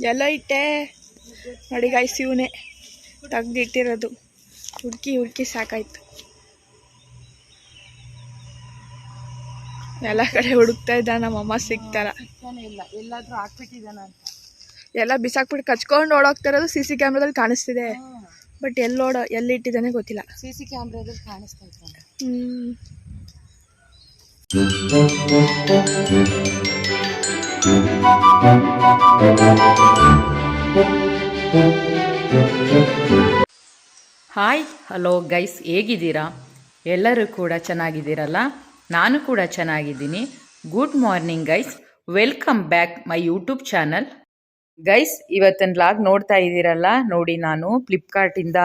ಎಲ್ಲ ಇಟ್ಟೆ. ನೋಡಿ ಗಾಯ್ಸ್ ಇವನೇ ತೆಗ್ದಿಟ್ಟಿರೋದು. ಹುಡುಕಿ ಹುಡುಕಿ ಸಾಕಾಯ್ತು. ಎಲ್ಲ ಕಡೆ ಹುಡುಕ್ತಾ ಇದ್ದ ನಮ್ಮಮ್ಮ ಸಿಗ್ತಾರ. ಸಿಗ್ತಾನೆ ಇಲ್ಲ ಎಲ್ಲಾದ್ರೂ ಹಾಕ್ಬಿಟ್ಟಿದಾನ ಅಂತ ಎಲ್ಲ ಬಿಸಾಕ್ಬಿಟ್ಟು ಕಚ್ಕೊಂಡು ಓಡೋಗ್ತಾ ಇರೋದು ಸಿ ಸಿ ಕ್ಯಾಮ್ರಾದಲ್ಲಿ ಕಾಣಿಸ್ತಿದೆ. ಬಟ್ ಎಲ್ಲಿ ಓಡೋ ಎಲ್ಲಿ ಇಟ್ಟಿದ್ದಾನೆ ಗೊತ್ತಿಲ್ಲ. ಸಿ ಸಿ ಕ್ಯಾಮ್ರಾದಲ್ಲಿ ಕಾಣಿಸ್ತಾ ಇದ್ದಾನೆ. ಹ್ಮ್. ಹಾಯ್, ಹಲೋ ಗೈಸ್, ಹೇಗಿದ್ದೀರಾ? ಎಲ್ಲರೂ ಕೂಡ ಚೆನ್ನಾಗಿದ್ದೀರಲ್ಲ? ನಾನು ಕೂಡ ಚೆನ್ನಾಗಿದ್ದೀನಿ. Good morning guys welcome back my YouTube channel guys ಇವತ್ತಿನ ಲಾಗ್ ನೋಡ್ತಾ ಇದ್ದೀರಲ್ಲ? ನೋಡಿ ನಾನು ಫ್ಲಿಪ್ಕಾರ್ಟಿಂದ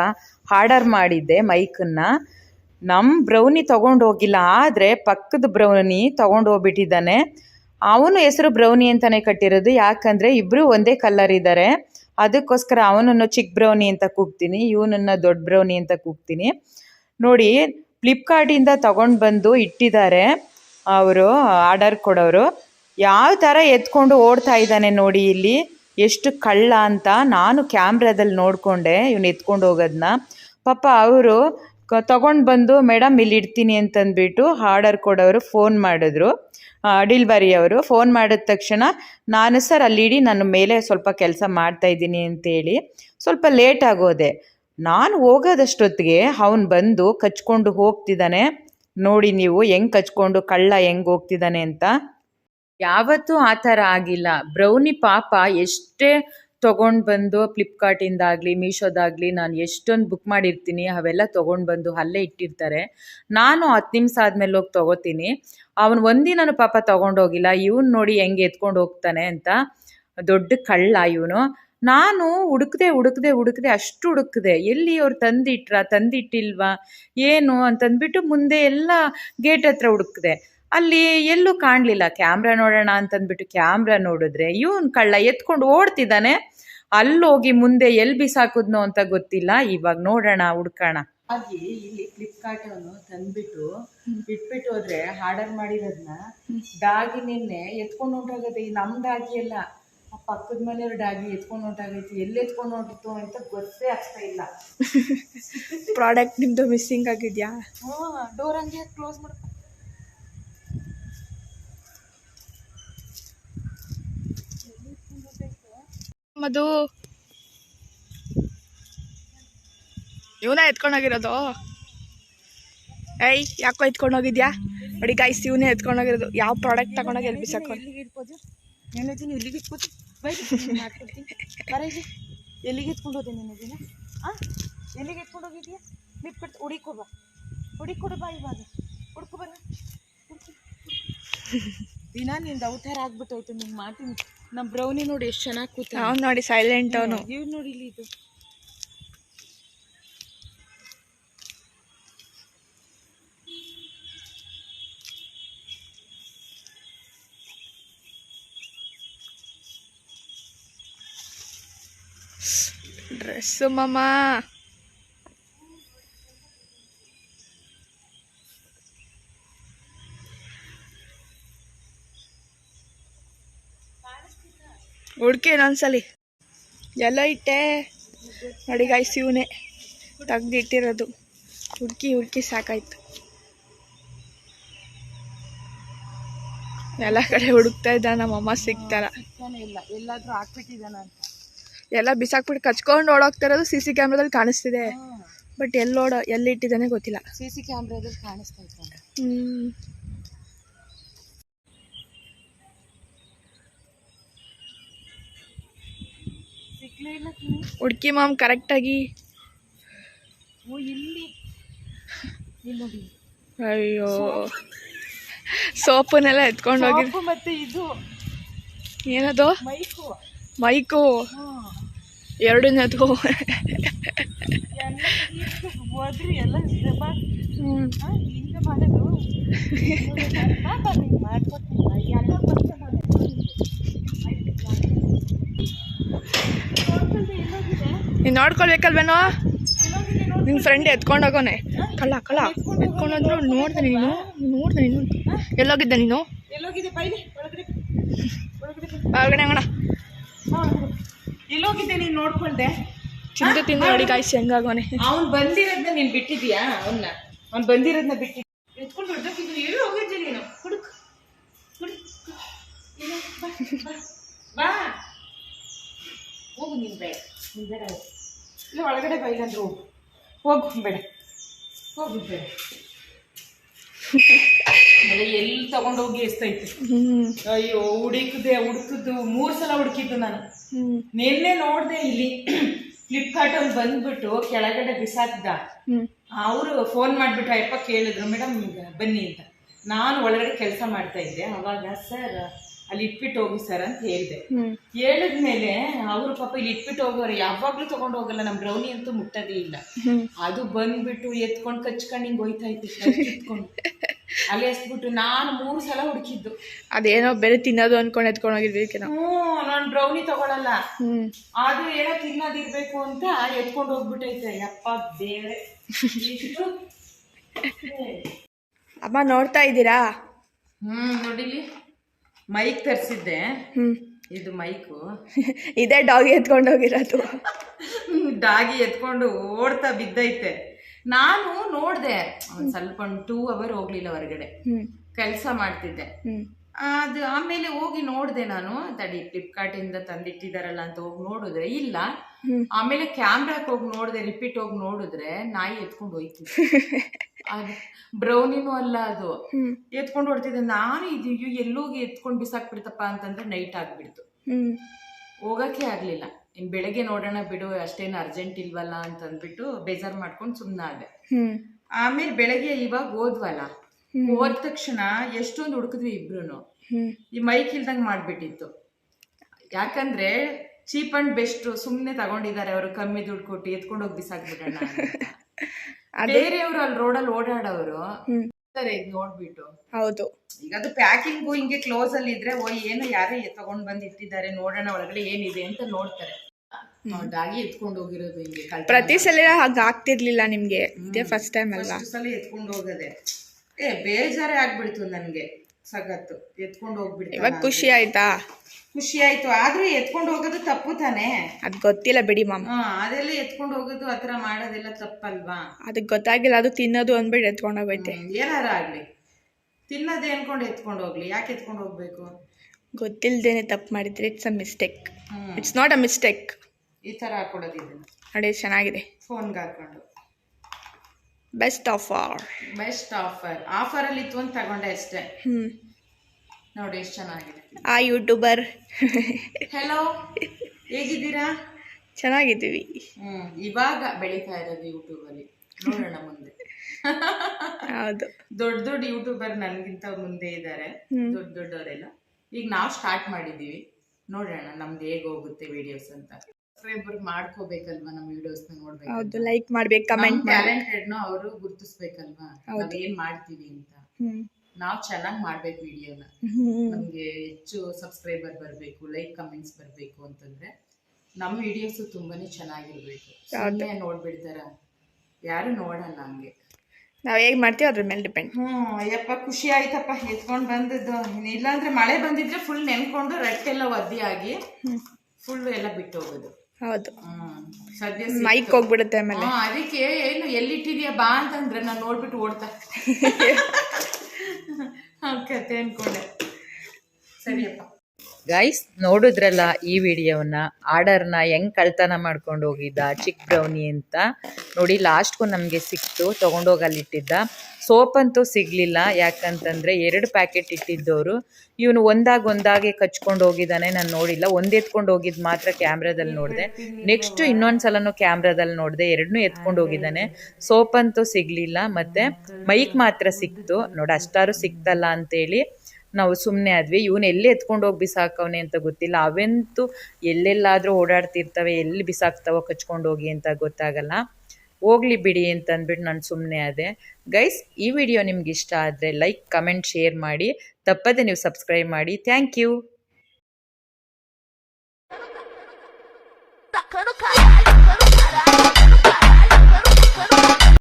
ಆರ್ಡರ್ ಮಾಡಿದ್ದೆ ಮೈಕನ್ನು. ನಮ್ಮ ಬ್ರೌನಿ ತೊಗೊಂಡು ಹೋಗಿಲ್ಲ, ಆದರೆ ಪಕ್ಕದ ಬ್ರೌನಿ ತೊಗೊಂಡು ಹೋಗ್ಬಿಟ್ಟಿದ್ದಾನೆ. ಅವನು ಹೆಸರು ಬ್ರೌನಿ ಅಂತಾನೆ ಕಟ್ಟಿರೋದು. ಯಾಕಂದರೆ ಇಬ್ಬರು ಒಂದೇ ಕಲರ್ ಇದ್ದಾರೆ ಅದಕ್ಕೋಸ್ಕರ ಅವನನ್ನು ಚಿಕ್ಕ ಬ್ರೌನಿ ಅಂತ ಕೂಗ್ತೀನಿ, ಇವನನ್ನು ದೊಡ್ಡ ಬ್ರೌನಿ ಅಂತ ಕೂಗ್ತೀನಿ. ನೋಡಿ ಫ್ಲಿಪ್ಕಾರ್ಟಿಂದ ತಗೊಂಡು ಬಂದು ಇಟ್ಟಿದ್ದಾರೆ ಅವರು ಆರ್ಡರ್ ಕೊಡೋರು. ಯಾವ ಥರ ಎತ್ಕೊಂಡು ಓಡ್ತಾ ಇದ್ದಾನೆ ನೋಡಿ ಇಲ್ಲಿ. ಎಷ್ಟು ಕಳ್ಳ ಅಂತ ನಾನು ಕ್ಯಾಮ್ರಾದಲ್ಲಿ ನೋಡಿಕೊಂಡೆ, ಇವನು ಎತ್ಕೊಂಡು ಹೋಗೋದನ್ನ ಪಾಪ ಅವರು ಕ, ತಗೊಂಡು ಬಂದು ಮೇಡಮ್ ಇಲ್ಲಿ ಇಡ್ತೀನಿ ಅಂತಂದ್ಬಿಟ್ಟು ಆರ್ಡರ್ ಕೊಡೋರು ಫೋನ್ ಮಾಡಿದ್ರು. ಡಿಲ್ವರಿ ಅವರು ಫೋನ್ ಮಾಡಿದ ತಕ್ಷಣ, ನಾನು ಸರ್ ಅಲ್ಲಿ ಇಡಿ ನನ್ನ ಮೇಲೆ ಸ್ವಲ್ಪ ಕೆಲಸ ಮಾಡ್ತಾ ಇದ್ದೀನಿ ಅಂತೇಳಿ. ಸ್ವಲ್ಪ ಲೇಟ್ ಆಗೋದೆ. ನಾನು ಹೋಗೋದಷ್ಟೊತ್ತಿಗೆ ಅವನು ಬಂದು ಕಚ್ಕೊಂಡು ಹೋಗ್ತಿದ್ದಾನೆ ನೋಡಿ ನೀವು ಹೆಂಗೆ ಕಚ್ಕೊಂಡು, ಕಳ್ಳ ಹೆಂಗೆ ಹೋಗ್ತಿದ್ದಾನೆ ಅಂತ. ಯಾವತ್ತೂ ಆ ಥರ ಆಗಿಲ್ಲ. ಬ್ರೌನಿ ಪಾಪ ಎಷ್ಟೇ ತೊಗೊಂಡು ಬಂದು ಫ್ಲಿಪ್ಕಾರ್ಟಿಂದಾಗಲಿ, ಮೀಶೋದಾಗಲಿ ನಾನು ಎಷ್ಟೊಂದು ಬುಕ್ ಮಾಡಿರ್ತೀನಿ, ಅವೆಲ್ಲ ತೊಗೊಂಡು ಬಂದು ಅಲ್ಲೇ ಇಟ್ಟಿರ್ತಾರೆ. ನಾನು ಹತ್ತು ನಿಮಿಷ ಆದಮೇಲೆ ಹೋಗಿ ತಗೋತೀನಿ. ಅವನು ಒಂದಿನೂ ಪಾಪ ತಗೊಂಡೋಗಿಲ್ಲ ಇವ್ನು ನೋಡಿ ಹೆಂಗೆ ಎತ್ಕೊಂಡು ಹೋಗ್ತಾನೆ ಅಂತ ದೊಡ್ಡ ಕಳ್ಳ ಇವನು. ನಾನು ಹುಡುಕ್ದೆ ಹುಡುಕ್ದೆ ಹುಡುಕ್ದೆ ಅಷ್ಟು ಹುಡುಕ್ದೆ, ಎಲ್ಲಿ ಅವ್ರು ತಂದಿಟ್ರ, ತಂದಿಟ್ಟಿಲ್ವಾ, ಏನು ಅಂತಂದ್ಬಿಟ್ಟು ಮುಂದೆ ಎಲ್ಲ ಗೇಟ್ ಹತ್ರ ಹುಡುಕ್ದೆ. ಅಲ್ಲಿ ಎಲ್ಲೂ ಕಾಣಲಿಲ್ಲ. ಕ್ಯಾಮ್ರಾ ನೋಡೋಣ ಅಂತಂದ್ಬಿಟ್ಟು ಕ್ಯಾಮ್ರಾ ನೋಡಿದ್ರೆ ಇವನು ಕಳ್ಳ ಎತ್ಕೊಂಡು ಓಡ್ತಿದ್ದಾನೆ. ಅಲ್ಲೋಗಿ ಮುಂದೆ ಎಲ್ಲಿ ಬಿಸಾಕುದ್ನೋ ಅಂತ ಗೊತ್ತಿಲ್ಲ. ಇವಾಗ ನೋಡೋಣ ಹುಡ್ಕೋಣ. ಹಾಗೆ ಇಲ್ಲಿ ಫ್ಲಿಪ್ಕಾರ್ಟ್ ಅವನು ತಂದ್ಬಿಟ್ಟು ಬಿಟ್ಬಿಟ್ಟು ಹೋದ್ರೆ ಆರ್ಡರ್ ಮಾಡಿರೋದನ್ನ ಡಾಗಿ ನಿನ್ನೆ ಎತ್ಕೊಂಡು ಹೊಂಟೋಗತ್ತೆ ಈ ನಮ್ಮ ಡಾಗಿ ಎಲ್ಲ ಆ ಪಕ್ಕದ ಮನೆಯವ್ರ ಡಾಗಿ ಎತ್ಕೊಂಡು ಹೊಂಟಾಗೈತಿ. ಎಲ್ಲಿ ಎತ್ಕೊಂಡು ಹೊಂಟಿತ್ತು ಅಂತ ಗೊತ್ತೇ ಆಗ್ತಾ ಇಲ್ಲ. ಪ್ರಾಡಕ್ಟ್ ನಿಮ್ದು ಮಿಸ್ಸಿಂಗ್ ಆಗಿದ್ಯಾ? ಹ್ಞೂ ಡೋರ್ ಹಂಗೆ ಕ್ಲೋಸ್ ಮಾಡ ಮದು ಇವನ ಎತ್ಕೊಂಡೋಗಿರೋದು. ಏಯ್ ಯಾಕೋ ಎತ್ಕೊಂಡೋಗಿದ್ಯಾ? ನೋಡಿ ಗಾಯ್ಸ್ ಇವನೇ ಎತ್ಕೊಂಡೋಗಿರೋದು. ಯಾವ ಪ್ರಾಡಕ್ಟ್ ತಗೊಂಡೋಗಿ ಎಲ್ಲಿ ಬಿಸಾಕೋ. ಎಲ್ಲಿಗೆ ಎತ್ಕೊಂಡು ಹೋದೆ ನೀನು ಇದನ್ನ ಎಲ್ಲಿಗೆ ಎತ್ಕೊಂಡು ಹೋಗಿದ್ಯಾ? ಫ್ಲಿಪ್ಕಾರ್ಟ್ ಹುಡಿಕೊ ಬಾ. ಹುಡಿಕೊಡು ಬಾ ಇವಾಗ. ಹುಡ್ಕೊ ಬರ ದಿನ ನಿಂದು ಅವತಾರ ಆಗ್ಬಿಟ್ಟೋಯ್ತು ನಿಂಗೆ ಮಾಡ್ತೀನಿ ನಮ್ಮ ಬ್ರೌನಿ ನೋಡಿ ಎಷ್ಟು ಚೆನ್ನಾಗಿ ಕೂತ ಅವ್ನು ನೋಡಿ ಸೈಲೆಂಟ್ ಅವನು. ಇವ್ ನೋಡಿ ಇಲ್ಲಿ ಇದು. ಡ್ರೆಸ್ಸು ಮಮ್ಮ ಹುಡ್ಕಿ ಇನ್ನೊಂದ್ಸಲಿ. ಎಲ್ಲ ಇಟ್ಟೆ. ನೋಡಿ ಗಾಯ್ಸ್ ಇವನೇ ತೆಗ್ದಿಟ್ಟಿರೋದು. ಹುಡ್ಕಿ ಹುಡ್ಕಿ ಸಾಕಾಯ್ತು. ಎಲ್ಲ ಕಡೆ ಹುಡುಕ್ತಾ ಇದ್ದ ನಮ್ಮಮ್ಮ ಸಿಗ್ತಾರ. ಇಲ್ಲ. ಎಲ್ಲಾದ್ರೂ ಹಾಕ್ಬಿಟ್ಟಿದಾನ ಅಂತ. ಎಲ್ಲ ಬಿಸಾಕ್ಬಿಟ್ಟು ಕಚ್ಕೊಂಡು ಓಡೋಗ್ತಾ ಇರೋದು ಸಿ ಸಿ ಕ್ಯಾಮ್ರಾದಲ್ಲಿ ಕಾಣಿಸ್ತಿದೆ ಬಟ್ ಎಲ್ಲೋಡ ಓಡೋ ಎಲ್ಲಿ ಇಟ್ಟಿದ್ದಾನೆ ಗೊತ್ತಿಲ್ಲ. ಸಿ ಸಿ ಕ್ಯಾಮ್ರಾದಲ್ಲಿ ಕಾಣಿಸ್ತಾ ಇದ್ದಾನೆ ಹ್ಮ್ ಸಿಗ್ಲೇ ಇಲ್ಲ ಕಣೆ. ಹುಡ್ಕಿ ಮಾಮ್ ಕರೆಕ್ಟಾಗಿ. ಓ ಇಲ್ಲಿ. ಅಯ್ಯೋ. ಸೋಪನ್ನೆಲ್ಲ ಎತ್ಕೊಂಡು ಹೋಗಿ ಸೋಪು ಮತ್ತೆ ಇದು. ಏನದು? ಮೈಕು. ಮೈಕು. ಹ್ಮ್. ಎರಡನ್ನ ಎತ್ಕೊ ಎಲ್ಲ ಇಷ್ಟು ಹೋದ್ರಿ ಎಲ್ಲ ದಬ್ಬ ಹ್ಮ್ ಹಾ, ಹಿಂಗೆ ಮಾಡೋದು ಬಾ, ಬಾ, ನೀನ್ ಮಾಡ್ಕೊಡ್ತೀನಿ ಬಾ. ಎಲ್ಲ ಬಂತು ನೋಡಿ. ನೋಡ್ಕೊಳ್ದೆ ಎಲ್ಲೋಗಿದೆ? ನೀನು ನೋಡ್ಕೊಳ್ಬೇಕಲ್ವೇನೋ. ನಿನ್ನ ಫ್ರೆಂಡ್ ಎತ್ಕೊಂಡು ಹೋಗೋನೆ. ಕಳ್ಳ ಕಳ್ಳ. ಎತ್ಕೊಂಡೋದ್ರು ನೋಡ್ದೆ ನೀನು. ನೋಡ್ದೆ ನೀನು. ಎಲ್ಲೋಗಿದ್ದೆ ನೀನು? ಒಳಗಡೆ. ಅಣ್ಣ ಎಲ್ಲೋಗಿದ್ದೆ ನೀನು ನೋಡ್ಕೊಳ್ದೆ ಚಿಂತೆ ತಿಂದು ನೋಡಿ ಗಾಯ್ಸ್ ಹೆಂಗಾಗೋನೆ ಅವ್ನ್ ಬಂದಿರೋದ್ನ ನೀನ್ ಬಿಟ್ಟಿದ್ಯಾ? ಅವನ್ನ ಅವ್ನ್ ಬಂದಿರೋದ್ನ ಬಿಟ್ಟಿ. ಎತ್ಕೊಂಡು ಎಲ್ಲಿ ಹೋಗಿದ್ದೆ ನೀನು? ಹುಡುಕ್. ಹುಡುಕ್. ಬಾ, ಹೋಗು ನಿನ್ ಬೇಡ. ನಿನ್ ಬೇಡ ಹೋಗು. ಇಲ್ಲ ಒಳಗಡೆ ಬೈಲಂದ್ರು. ಹೋಗು ಬೇಡ ಹೋಗು ಬೇಡ ಎಲ್ಲಿ ತಗೊಂಡೋಗಿ ಎಸ್ತೈತೆ. ಅಯ್ಯೋ ಹುಡುಕದೆ ಹುಡುಕಿದ್ದು ಮೂರು ಸಲ ಹುಡುಕಿದ್ದು ನಾನು. ನಿನ್ನೆ ನೋಡಿದೆ ಇಲ್ಲಿ ಫ್ಲಿಪ್ಕಾರ್ಟ್ ಅಲ್ಲಿ ಬಂದ್ಬಿಟ್ಟು ಕೆಳಗಡೆ ಬಿಸಾಕಿದ. ಅವರು ಫೋನ್ ಮಾಡ್ಬಿಟ್ಟು ಅಯ್ಯಪ್ಪ ಕೇಳಿದ್ರು. ಮೇಡಮ್ ಬನ್ನಿ ಅಂತ. ನಾನು ಒಳಗಡೆ ಕೆಲಸ ಮಾಡ್ತಾ ಇದ್ದೆ. ಅವಾಗ ಸರ್ ಅಲ್ಲಿ ಇಟ್ಬಿಟ್ಟು ಹೋಗಿ ಸರ್ ಅಂತ ಹೇಳಿದೆ. ಹೇಳಿದ್ಮೇಲೆ ಅವರು ಪಾಪ ಇಲ್ಲಿ ಇಟ್ಬಿಟ್ಟು ಹೋಗೋರು ಯಾವಾಗ್ಲೂ ತಗೊಂಡು ಹೋಗಲ್ಲ ನಮ್ಮ ಬ್ರೌನಿ ಅಂತೂ ಮುಟ್ಟದೇ ಇಲ್ಲ. ಅದು ಬಂದ್ಬಿಟ್ಟು ಎತ್ಕೊಂಡು ಕಚ್ಕೊಂಡು ಹಿಂಗ್ ಹೋಯ್ತಾ ಇತ್ತು ಎತ್ಕೊಂಡು ಅಲ್ಲಿ ಎಸ್ಬಿಟ್ಟು ನಾನು ಮೂರು ಸಲ ಹುಡುಕಿದ್ದು. ಅದೇನೋ ಬೇರೆ ತಿನ್ನೋದು ಅನ್ಕೊಂಡು ಎತ್ಕೊಂಡು ಹೋಗಿರ್ಬೇಕು ಹ್ಞೂ ನಾನು ಬ್ರೌನಿ ತಗೊಳಲ್ಲ. ಅದು ಏನೋ ತಿನ್ನೋದಿರ್ಬೇಕು ಅಂತ ಎತ್ಕೊಂಡು ಹೋಗ್ಬಿಟ್ಟೈತೆ. ಯಪ್ಪ ಬೇರೆ ಅಮ್ಮ ನೋಡ್ತಾ ಇದ್ದೀರಾ? ಹ್ಮ್ ನೋಡಿಲಿ ಮೈಕ್ ತರಿಸಿದ್ದೆ. ಇದು ಮೈಕು. ಇದೇ ಡಾಗಿ ಎತ್ಕೊಂಡು ಹೋಗಿರೋದು. ಡಾಗಿ ಎತ್ಕೊಂಡು ಓಡ್ತಾ ಬಿದ್ದೈತೆ. ನಾನು ನೋಡ್ದೆ ಒಂದ್ ಸ್ವಲ್ಪ ಒಂದು ಟೂ ಅವರ್ ಹೋಗ್ಲಿಲ್ಲ ಹೊರಗಡೆ. ಕೆಲಸ ಮಾಡ್ತಿದ್ದೆ. ಅದು ಆಮೇಲೆ ಹೋಗಿ ನೋಡಿದೆ ನಾನು ತಡಿ ಫ್ಲಿಪ್ಕಾರ್ಟ್ ಇಂದ ತಂದಿಟ್ಟಿದಾರಲ್ಲ ಅಂತ ಹೋಗಿ ನೋಡಿದ್ರೆ ಇಲ್ಲ. ಆಮೇಲೆ ಕ್ಯಾಮ್ರಾಕ್ ಹೋಗಿ ನೋಡಿದೆ ರಿಪೀಟ್ ಹೋಗಿ ನೋಡಿದ್ರೆ ನಾಯಿ ಎತ್ಕೊಂಡು ಹೋಯ್ತು. ಅದು ಬ್ರೌನಿನೂ ಅಲ್ಲ ಅದು. ಎತ್ಕೊಂಡು ಹೊಡ್ತಿದ್ದೆ. ನಾನು ಇದು ಅಯ್ಯೋ ಎಲ್ಲೋಗಿ ಎತ್ಕೊಂಡು ಬಿಸಾಕ್ಬಿಡ್ತಪ್ಪ ಅಂತಂದ್ರೆ ನೈಟ್ ಆಗ್ಬಿಡ್ತು. ಹೋಗಕ್ಕೆ ಆಗ್ಲಿಲ್ಲ. ಇನ್ ಬೆಳಗ್ಗೆ ನೋಡೋಣ ಬಿಡು ಅಷ್ಟೇನು ಅರ್ಜೆಂಟ್ ಇಲ್ವಲ್ಲ ಅಂತ ಅಂದ್ಬಿಟ್ಟು ಬೇಜಾರ್ ಮಾಡ್ಕೊಂಡು ಸುಮ್ಮನೆ ಆದೆ. ಆಮೇಲೆ ಬೆಳಗ್ಗೆ ಇವಾಗ ಓದ್ವಲ್ಲ ಹೋದ ತಕ್ಷಣ ಎಷ್ಟೊಂದು ಹುಡುಕಿದ್ವಿ ಇಬ್ರು ಈ ಮೈಕ್ ಇಲ್ದಂಗೆ ಮಾಡ್ಬಿಟ್ಟಿತ್ತು. ಯಾಕಂದ್ರೆ ಚೀಪ್ ಅಂಡ್ ಬೆಸ್ಟ್ ಸುಮ್ಮನೆ ತಗೊಂಡಿದ್ದಾರೆ ಅವರು ಕಮ್ಮಿ ದುಡ್ಡು ಕೊಟ್ಟು ಎತ್ಕೊಂಡು ಹೋಗಿ ಬಿಸಾಕ್ಬಿಡೋಣ. ಬೇರೆಯವರು ಅಲ್ಲಿ ರೋಡಲ್ಲಿ ಓಡಾಡೋರು ಇದು ನೋಡ್ಬಿಟ್ಟು. ಹೌದು. ಈಗ ಅದು ಪ್ಯಾಕಿಂಗು ಹಿಂಗೆ ಕ್ಲೋಸ್ ಅಲ್ಲಿ ಇದ್ರೆ ಓ ಏನು ಯಾರೇ ತಗೊಂಡ್ ಬಂದ್ ಇಟ್ಟಿದ್ದಾರೆ ನೋಡೋಣ ಒಳಗಡೆ ಏನಿದೆ ಅಂತ ನೋಡ್ತಾರೆ. ಡಾಗಿ ಎತ್ಕೊಂಡು ಹೋಗಿರೋದು ಹಿಂಗೆ ಪ್ರತಿ ಸಲ ಹಾಗೆ ಆಗ್ತಿರ್ಲಿಲ್ಲ ನಿಮ್ಗೆ ಇದೇ ಫಸ್ಟ್ ಟೈಮ್ ಅಲ್ಲ ಫಸ್ಟ್ ಸಲ ಎತ್ಕೊಂಡು ಹೋಗದೆ. ಏ ಬೇಜಾರೇ ಆಗ್ಬಿಡ್ತು ನನ್ಗೆ. ಸಗತ್ತು. ಎತ್ಕೊಂಡು ಹೋಗ್ಬಿಟ್ಟು ಇವಾಗ ಖುಷಿ ಆಯ್ತಾ? ಖುಷಿ ಆಯ್ತು. ಆದ್ರೂ ಎತ್ಕೊಂಡು ಹೋಗೋದು ತಪ್ಪು ತಾನೇ? ಅದ್ ಗೊತ್ತಿಲ್ಲ ಬಿಡಿ ಮಾಮ್. ಹಾ ಅದೆಲ್ಲ ಎತ್ಕೊಂಡು ಹೋಗೋದು ಆತರ ಮಾಡೋದೆಲ್ಲ ತಪ್ಪಲ್ವಾ? ಅದಕ್ಕೆ ಗೊತ್ತಾಗಿಲ್ಲ. ಅದು ತಿನ್ನೋದು ಅಂದ್ಬಿಟ್ಟು ಎತ್ಕೊಂಡು ಹೋಗೈತೆ ಹ್ಮ್, ಏನಾರ ಆಗ್ಲಿ. ತಿನ್ನೋದೇ ಅನ್ಕೊಂಡು ಎತ್ಕೊಂಡು ಹೋಗ್ಲಿ. ಯಾಕೆ ಎತ್ಕೊಂಡು ಹೋಗ್ಬೇಕು? ಗೊತ್ತಿಲ್ದೇನೆ ತಪ್ಪು ಮಾಡಿದ್ರೆ it's a mistake it's not a mistake ಈ ತರ ಹಾಕೊಡೋದು ಇದನ್ನ. ನೋಡಿ ಚೆನ್ನಾಗಿದೆ. ಫೋನ್ಗೆ ಹಾಕೊಂಡು. Best offer best offer offer ಅಲ್ಲಿ ಇತ್ತು ಅಂತ ತಗೊಂಡೆ ಅಷ್ಟೇ. ನೋಡಿ ಎಷ್ಟು ಚೆನ್ನಾಗಿದೆ. ಆ ಯೂಟ್ಯೂಬರ್ ಹೆಲೋ ಹೇಗಿದ್ದೀರಾ? ಚೆನ್ನಾಗಿದ್ದೀವಿ. ಇವಾಗ ಬೆಳೀತಾ ಇರೋದು ಯೂಟ್ಯೂಬ್ ಅಲ್ಲಿ ನೋಡೋಣ ಮುಂದೆ. ಹೌದು. ದೊಡ್ಡ ದೊಡ್ಡ ಯೂಟ್ಯೂಬರ್ ನನ್ಗಿಂತ ಮುಂದೆ ಇದ್ದಾರೆ ದೊಡ್ಡ ದೊಡ್ಡವರೆಲ್ಲ. ಈಗ ನಾವು ಸ್ಟಾರ್ಟ್ ಮಾಡಿದೀವಿ. ನೋಡೋಣ ನಮ್ದು ಹೇಗೆ ಹೋಗುತ್ತೆ ವಿಡಿಯೋಸ್ ಅಂತ. ಸಬ್ಸ್ಕ್ರೈಬರ್ ಮಾಡ್ಕೋಬೇಕಲ್ವಾ ನಮ್ಮ ವಿಡಿಯೋಸ್ನ ನೋಡ್ಬೇಕು ಹೌದು ಲೈಕ್ ಮಾಡ್ಬೇಕು ಕಮೆಂಟ್ ಟ್ಯಾಲೆಂಟೆಡ್ ನೋ ಅವರು ಗುರುತಿಸ್ಬೇಕಲ್ವಾ? ನಾವ್ ಏನ್ ಮಾಡ್ತೀವಿ ಅಂತ? ನಾವು ಚೆನ್ನಾಗಿ ಮಾಡ್ಬೇಕು ವಿಡಿಯೋನ ನಮ್ಗೆ ಹೆಚ್ಚು ಸಬ್ಸ್ಕ್ರೈಬರ್ ಬರಬೇಕು ಲೈಕ್ ಕಮೆಂಟ್ಸ್ ಬರಬೇಕು ಅಂತಂದ್ರೆ ನಮ್ಮ ವಿಡಿಯೋಸ್ ತುಂಬಾನೇ ಚೆನ್ನಾಗಿರ್ಬೇಕು. ಸುಮ್ಮನೆ ನೋಡ್ಬಿಡ್ತಾರ? ಯಾರು ನೋಡಲ್ಲ ಹಂಗೆ. ನಾವ್ ಹೇಗ್ ಮಾಡ್ತೀವಿ ಅದ್ರ ಮೇಲೆ ಡಿಪೆಂಡ್ ಹ್ಮ್ ಅಯ್ಯಪ್ಪ ಖುಷಿ ಆಯ್ತಪ್ಪ ಎತ್ಕೊಂಡ್ ಬಂದದ್ದು. ಇಲ್ಲಾಂದ್ರೆ ಮಳೆ ಬಂದಿದ್ರೆ ಫುಲ್ ನೆನ್ಕೊಂಡು ರಟ್ಟೆಲ್ಲ ಒದ್ದಿ ಆಗಿ ಫುಲ್ ಎಲ್ಲ ಬಿಟ್ಟು ಹೋಗೋದು ಹೌದು. ಸದ್ಯ ಮೈಕ್ ಹೋಗ್ಬಿಡುತ್ತೆ ಆಮೇಲೆ. ಅದಕ್ಕೆ ಏನು ಎಲ್ಲಿಟ್ಟಿದ್ಯಾ ಬಾ ಅಂತಂದ್ರೆ ನಾನು ನೋಡ್ಬಿಟ್ಟು ಓಡ್ತಾ ಕತೆ ಅನ್ಕೊಂಡೆ. ಸರಿಯಪ್ಪ. ಗೈಸ್ ನೋಡಿದ್ರಲ್ಲ ಈ ವಿಡಿಯೋನ ಆರ್ಡರ್ನ ಹೆಂಗ್ ಕಳ್ತನ ಮಾಡ್ಕೊಂಡು ಹೋಗಿದ್ದ? ಚಿಕ್ ಬ್ರೌನಿ ಅಂತ. ನೋಡಿ ಲಾಸ್ಟ್ಗೂ ನಮಗೆ ಸಿಕ್ತು ತೊಗೊಂಡೋಗಲ್ಲಿಟ್ಟಿದ್ದ. ಅಂತೂ ಸಿಗಲಿಲ್ಲ ಯಾಕಂತಂದರೆ ಎರಡು ಪ್ಯಾಕೆಟ್ ಇಟ್ಟಿದ್ದವರು. ಇವನು ಒಂದಾಗ ಒಂದಾಗೆ ಕಚ್ಕೊಂಡು ಹೋಗಿದ್ದಾನೆ ನಾನು ನೋಡಿಲ್ಲ. ಒಂದು ಎತ್ಕೊಂಡು ಹೋಗಿದ್ದು ಮಾತ್ರ ಕ್ಯಾಮ್ರಾದಲ್ಲಿ ನೋಡಿದೆ. ನೆಕ್ಸ್ಟ್ ಇನ್ನೊಂದು ಸಲನೂ ಕ್ಯಾಮ್ರಾದಲ್ಲಿ ನೋಡಿದೆ ಎರಡನ್ನೂ ಎತ್ಕೊಂಡು ಹೋಗಿದ್ದಾನೆ ಸೋಪ್ ಅಂತೂ ಸಿಗಲಿಲ್ಲ ಮತ್ತು ಮೈಕ್ ಮಾತ್ರ ಸಿಕ್ತು. ನೋಡಿ ಅಷ್ಟಾರು ಸಿಕ್ತಲ್ಲ ಅಂತೇಳಿ ನಾವು ಸುಮ್ಮನೆ ಆದ್ವಿ. ಇವನ್ ಎಲ್ಲಿ ಎತ್ಕೊಂಡು ಹೋಗಿ ಬಿಸಾಕವನೆ ಅಂತ ಗೊತ್ತಿಲ್ಲ. ಅವೆಂತೂ ಎಲ್ಲೆಲ್ಲಾದರೂ ಓಡಾಡ್ತಿರ್ತವೆ. ಎಲ್ಲಿ ಬಿಸಾಕ್ತಾವೋ ಕಚ್ಕೊಂಡು ಹೋಗಿ ಅಂತ ಗೊತ್ತಾಗಲ್ಲ. ಹೋಗ್ಲಿ ಬಿಡಿ ಅಂತ ಅಂದ್ಬಿಟ್ಟು ನಾನು ಸುಮ್ಮನೆ ಆದೆ. ಗೈಸ್, ಈ ವಿಡಿಯೋ ನಿಮ್ಗೆ ಇಷ್ಟ ಆದರೆ ಲೈಕ್, ಕಮೆಂಟ್, ಶೇರ್ ಮಾಡಿ. ತಪ್ಪದೆ ನೀವು ಸಬ್ಸ್ಕ್ರೈಬ್ ಮಾಡಿ. Thank you.